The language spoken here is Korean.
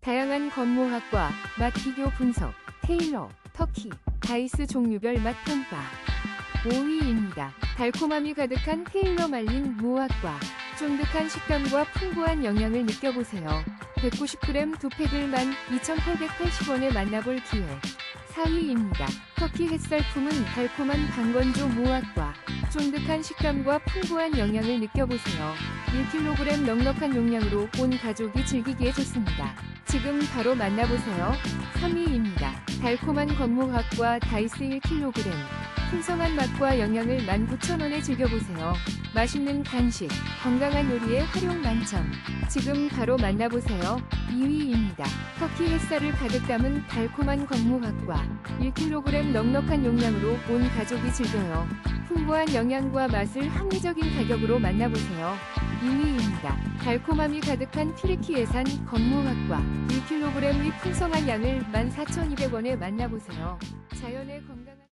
다양한 건모학과 맛 비교 분석, 테일러, 터키, 다이스 종류별 맛 평가. 5위입니다. 달콤함이 가득한 테일러 말린 무화과. 쫀득한 식감과 풍부한 영양을 느껴보세요. 190g 두 팩을 12,880원에 만나볼 기회. 4위입니다. 터키 햇살 품은 달콤한 방건조 무화과. 쫀득한 식감과 풍부한 영양을 느껴보세요. 1kg 넉넉한 용량으로 온 가족이 즐기기에 좋습니다. 지금 바로 만나보세요. 3위입니다. 달콤한 건무학과 다이스 1kg. 풍성한 맛과 영양을 19,000원에 즐겨보세요. 맛있는 간식, 건강한 요리에 활용 만점. 지금 바로 만나보세요. 2위입니다. 터키 햇살을 가득 담은 달콤한 건무학과 1kg 넉넉한 용량으로 온 가족이 즐겨요. 풍부한 영양과 맛을 합리적인 가격으로 만나보세요. 2위입니다. 달콤함이 가득한 튀르키예산 건무학과 1kg의 풍성한 양을 14,200원에 만나보세요. 자연의 건강한